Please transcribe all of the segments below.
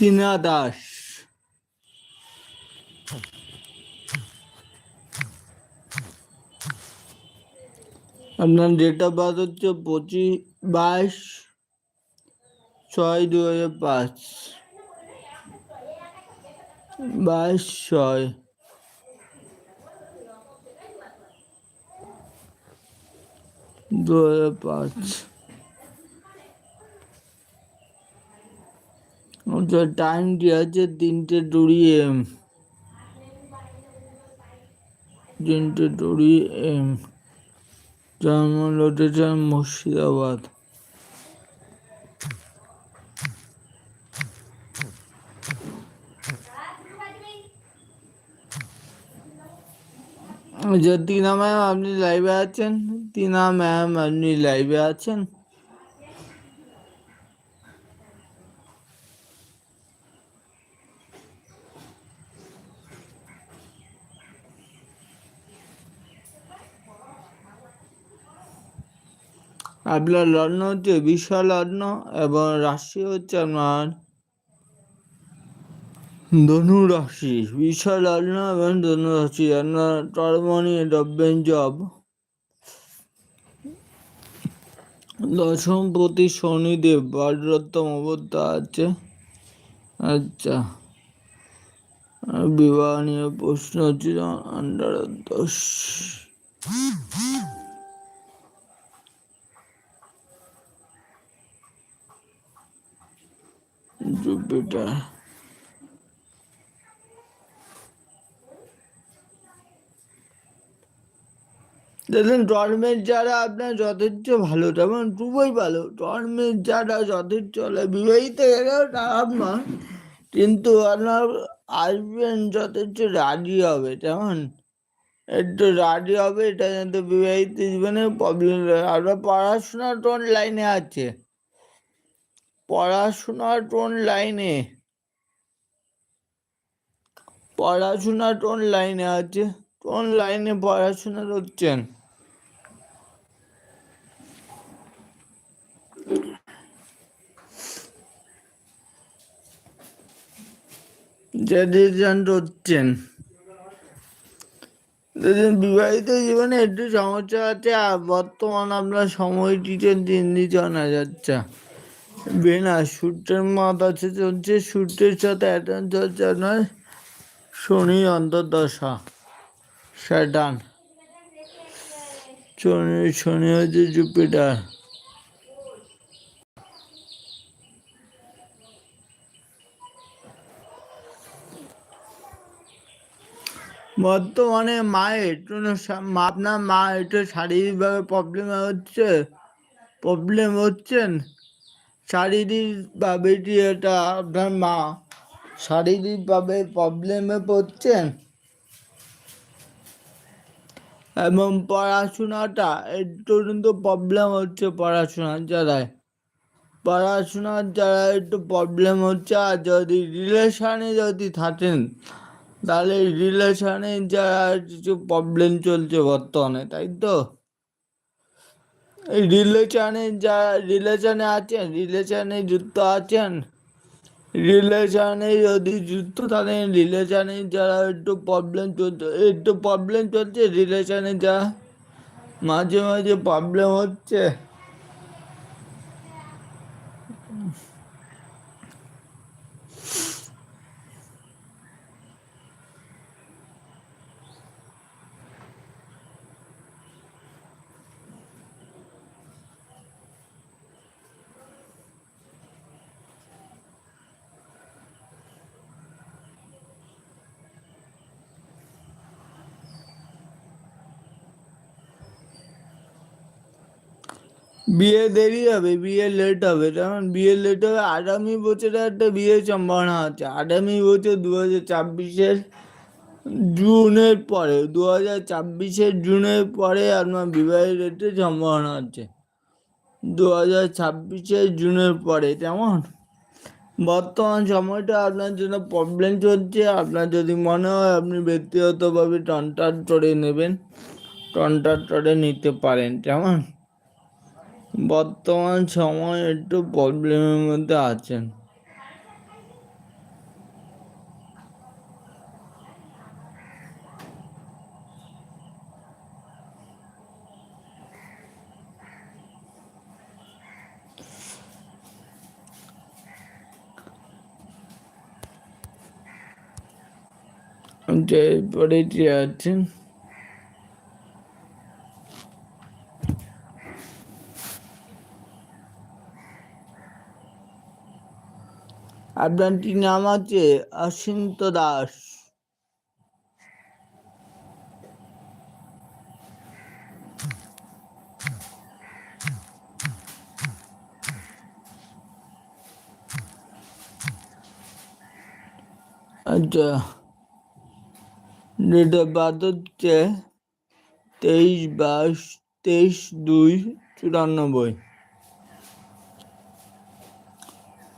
টিনা দাস আপনার date of birth হচ্ছে পঁচিশ বাইশ ছয় দু হাজার পাঁচ। বাইশ ছয়। দু হাজার পাঁচ। ওটা টাইমটি আছে তিনটে টুড়ি এম তিনটে টুড়ি এম জন্ম লোটেশন মুর্শিদাবাদ আচ্ছা টিনা ম্যাম আপনি লাইভে আছেন টিনা ম্যাম আপনি লাইভে আছেন আপনার লগ্ন হচ্ছে বিশাল লগ্ন এবং রাশি হচ্ছে আপনার ধনু রাশি বিশাল লগ্ন এবং ধনু রাশি আপনার টর্মনি ডব্বেন জব। দশম প্রতি শনিদেব বারোত্তম অবস্থা আছে। আচ্ছা বিবাহ নিয়ে প্রশ্ন ছিল আন্ডার দশ। জুপিটার দেখুন, টর্মের যারা আপনার যথেষ্ট ভালো, তেমন খুবই ভালো। টর্মের যারা যথেষ্ট চলে বিবাহিত গেলেও খারাপ নয়, কিন্তু আপনার আসবেন যথেষ্ট রাজি হবে, তেমন। একটু রাজি হবে, এটা যাতে বিবাহিত জীবনে প্রবলেম আপনার পড়াশোনা টোন লাইনে আছে। পড়াশোনা টোন লাইনে পড়াশোনা টোন লাইনে আছে কোন লাইনে পড়াশোনা করছেন। বিবাহিত জীবনে একটু সমস্যা আছে, আর বর্তমান আমরা সময়টিতে দিন দিতে না যাচ্ছে বেনা সূর্যের মত আছে চলছে সূর্যের সাথে আপনার শনি অন্তর্দশা। স্যাটার্ন শনি শনি হচ্ছে জুপিটার বর্তমানে মায়ের আপনার মা একটু শারীরিকভাবে প্রবলেম হচ্ছে প্রবলেম হচ্ছেন। শারীরিকভাবে কি এটা আপনার মা শারীরিকভাবে প্রবলেমে পড়ছেন? এবং পড়াশোনাটা একটু কিন্তু প্রবলেম হচ্ছে পড়াশোনার যারায় পড়াশোনার যারা একটু প্রবলেম হচ্ছে, আর যদি রিলেশানে যদি থাকেন, তাহলে রিলেশানে যারা কিছু প্রবলেম চলছে বর্তমানে, তাই তো? রিলেশানে যা রিলেশানে আছেন রিলেশানে যুক্ত আছেন রিলেশানে যদি যুক্ত থাকেন রিলেশানে যারা একটু প্রবলেম চলছে একটু প্রবলেম চলছে রিলেশানে যা মাঝে মাঝে প্রবলেম হচ্ছে বিয়ে দেরি হবে, বিয়ে লেট হবে। যেমন বিয়ে লেট হবে, আগামী বছরে একটা বিয়ের সম্ভাবনা আছে। আগামী বছর দু হাজার ছাব্বিশের জুনের পরে দু হাজার ছাব্বিশের জুনের পরে আপনার বিবাহের রেটে সম্ভাবনা আছে। দু হাজার ছাব্বিশের জুনের পরে তেমন বর্তমান সময়টা আপনার জন্য প্রবলেম চলছে। আপনার যদি মনে হয় আপনি ব্যক্তিগতভাবে টনটার করে নেবেন টনটার করে নিতে পারেন। কেমন? বর্তমান সময় একটু প্রবলেমের মধ্যে আছেন। যে পড়ে আছেন। আপনারটি নাম আছে অসিন্ত দাস। আচ্ছা ডেট অফ বার্থ হচ্ছে তেইশ বাইশ, তেইশ দুই, চুরানব্বই।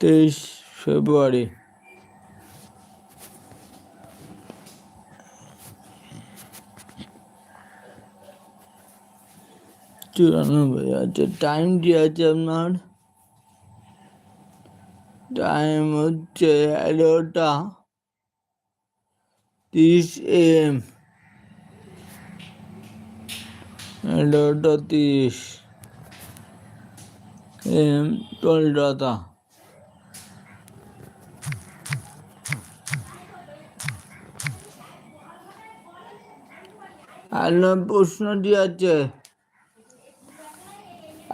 তেইশ ফেব্রুয়ারি। চুরানব্বই আচ্ছা টাইমটি আছে আপনার? টাইম হচ্ছে এগারোটা তিরিশ এম এগারোটা তিরিশ এম কলকাতা আপনার প্রশ্ন দিয়েছে।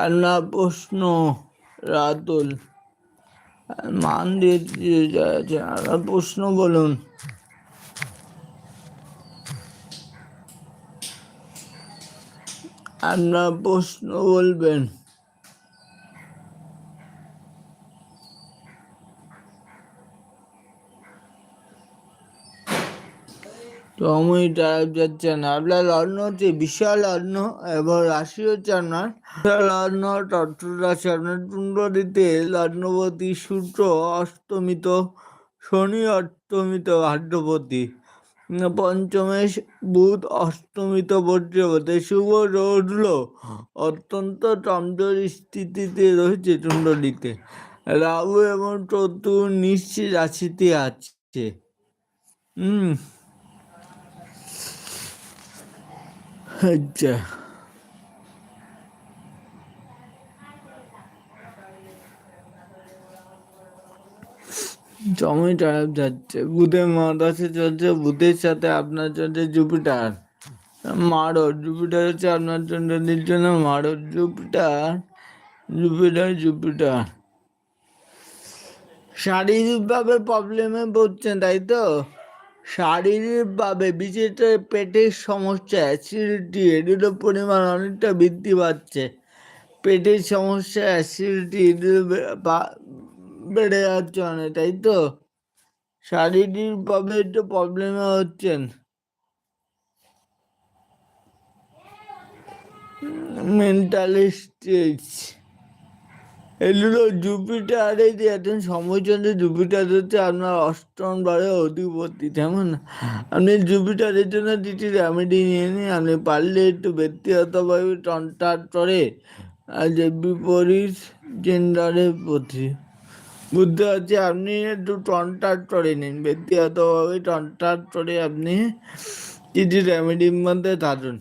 আলনা প্রশ্ন, রাতুল। মান দিয়ে যাচ্ছে। আলনা প্রশ্ন বলুন। আপনার প্রশ্ন বলবেন। সময় টাইপ যাচ্ছে না আপনার লগ্ন হচ্ছে বিশাল লগ্ন এবং রাশি হচ্ছে আপনার বিশাল লগ্ন রাশি আপনার কুণ্ডলিতে লগ্নপতি সূর্য অস্তমিত শনি অষ্টমিত ভাগ্যপতি পঞ্চমে বুধ অষ্টমিত, বজ্রপতি শুভ রৌদ্র। অত্যন্ত চন্দ্র স্থিতিতে রয়েছে কুণ্ডলিতে রাহু এবং চতুর নিশ্চিত রাশিতে আছে। হুম আচ্ছা। সময় খারাপ যাচ্ছে, বুধের মহাদশে চলছে, বুধের সাথে আপনার চলছে জুপিটার। মারো, জুপিটার হচ্ছে আপনার জন্য মারো, জুপিটার জুপিটার জুপিটার। শারীরিকভাবে প্রবলেমে পড়ছেন তাই তো? শারীরিকভাবে বিশেষ পেটের সমস্যা অ্যাসিডিটি এগুলোর পরিমাণ অনেকটা বৃদ্ধি পাচ্ছে। পেটের সমস্যা অ্যাসিডিটি এগুলো বেড়ে যাচ্ছে অনেক, তাই তো? শারীরিকভাবে একটু প্রবলেমে হচ্ছেন। মেন্টাল স্টেজ এগুলো জুপিটারে যে এখন সময়চন্দ্র জুপিটার হচ্ছে আপনার অষ্টম বারে অধিপতি তেমন আপনি জুপিটারের জন্য দুটি রেমেডি নিয়ে নিন, আপনি পারলে একটু ব্যক্তিগতভাবে টন্টার করে যে বিপরীত জেন্ডারের প্রতি। বুঝতে পারছি? আপনি একটু টন্টার করে নিন, ব্যক্তিগতভাবে টন্টার করে আপনি কিছু রেমেডির মধ্যে থাকুন।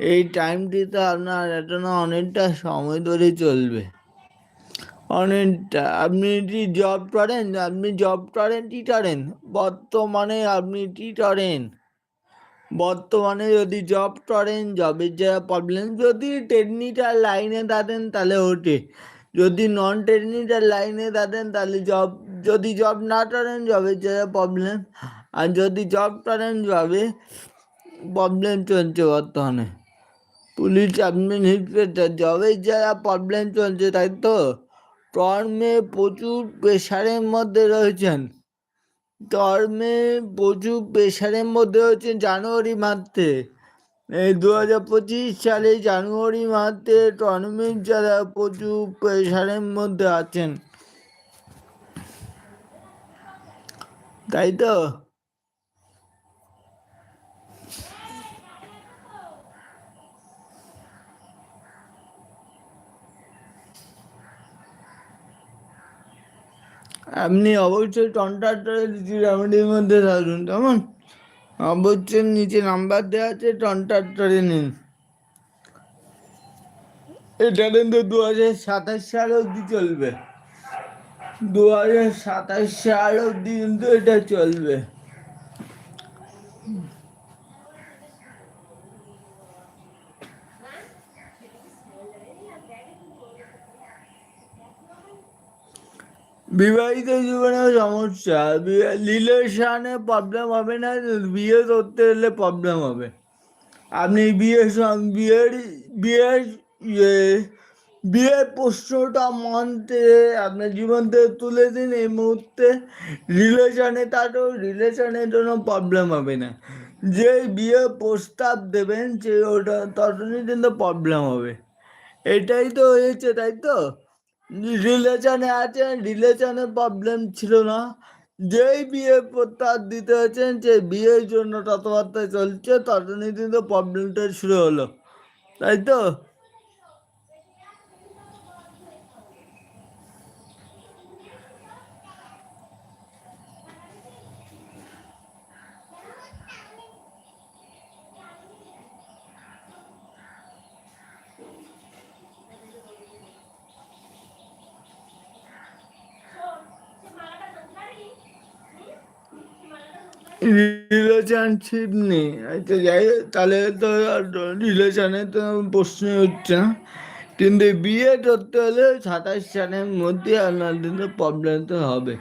এই টাইমটিতে আপনার এখনও অনেকটা সময় ধরে চলবে। অনেকটা আপনি যদি জব করেন, আপনি জব করেন টি করেন? বর্তমানে আপনি টি করেন? বর্তমানে যদি জব করেন জবের যা প্রবলেম যদি টেকনিক্যাল লাইনে দাঁড়েন, তাহলে ওঠে। যদি নন টেকনিক্যাল লাইনে দাঁড়েন, তাহলে জব যদি জব না করেন জবের যা প্রবলেম আর যদি জব করেন জবে প্রবলেম চলছে বর্তমানে। পুলিশ অ্যাডমিনিস্ট্রেটর জবের যারা প্রবলেম চলছে, তাই তো? কর্মে প্রচুর প্রেশারের মধ্যে রয়েছেন। কর্মে প্রচুর প্রেশারের মধ্যে রয়েছেন জানুয়ারি মাসে। এই দু হাজার পঁচিশ সালে জানুয়ারি মাসে কর্মের যারা প্রচুর প্রেশারের মধ্যে আছেন। তাই তো? আপনি অবশ্যই কন্ট্রাক্টরের রেমেডির মধ্যে থাকুন কেমন? অবশ্যই নিচে নাম্বার দেওয়া আছে কন্ট্রাক্টরে নিন। এটা কিন্তু দু হাজার সাতাশ সাল অবধি চলবে। দু হাজার সাতাশ সাল অবধি কিন্তু এটা চলবে। বিবাহিত জীবনে সমস্যা। রিলেশনে প্রবলেম হবে না, বিয়ে করতে গেলে প্রবলেম হবে। আপনি বিয়ে সং- বিয়ের বিয়ের ইয়ে বিয়ের প্রশ্নটা মানতে আপনার জীবন থেকে তুলে দিন এই মুহূর্তে। রিলেশনে তারও রিলেশনের জন্য প্রবলেম হবে না। যে বিয়ে প্রস্তাব দেবেন সে ওটা তখনই কিন্তু প্রবলেম হবে। এটাই তো হয়েছে, তাই তো? রিলেশনে আছেন রিলেশনে প্রবলেম ছিল না। যেই বিয়ে প্রস্তাব দিতে হয়েছেন যে বিয়ের জন্য কথাবার্তা চলছে কিন্তু প্রবলেমটা শুরু হলো। তাই তো? রিলেশনশিপ নেই। আচ্ছা যাই তাহলে তো রিলেশনে তো প্রশ্ন হচ্ছে না। কিন্তু বিয়ে করতে হলে সাতাশ সালের মধ্যে আপনার কিন্তু প্রবলেম তো হবে।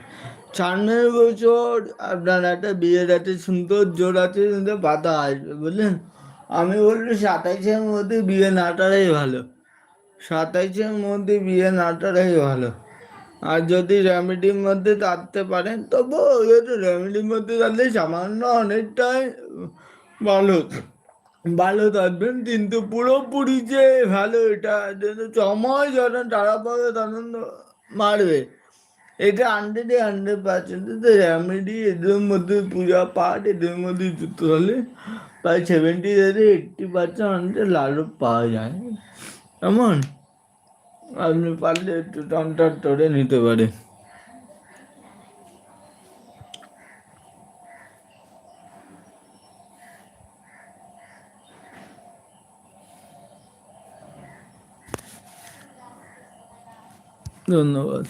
সামনের বছর আপনার একটা বিয়ের একটা সুন্দর জোর আছে, কিন্তু বাধা আসবে, বুঝলেন? আমি বলব সাতাইশের মধ্যে বিয়ে নাটারাই ভালো। সাতাইশের মধ্যে বিয়ে নাটারাই ভালো। আর যদি রেমেডির মধ্যে থাকতে পারেন, তবু রেমেডির মধ্যে থাকলে সামান্য অনেকটাই ভালো। ভালো থাকবেন, কিন্তু পুরোপুরি যে ভালো, এটা যেন সময় যখন তারা পাবে তখন মারবে, এটা হান্ড্রেডে হান্ড্রেড পার্সেন্ট রেমেডি এদের মধ্যে পূজা পাঠ, এদের মধ্যে যুক্ত হলে প্রায় সেভেন্টি থেকে এইট্টি পার্সেন্ট হান্ড্রেড লালু পাওয়া যায়। এমন আপনি পারলে একটু টনটার টরে নিতে পারে। ধন্যবাদ।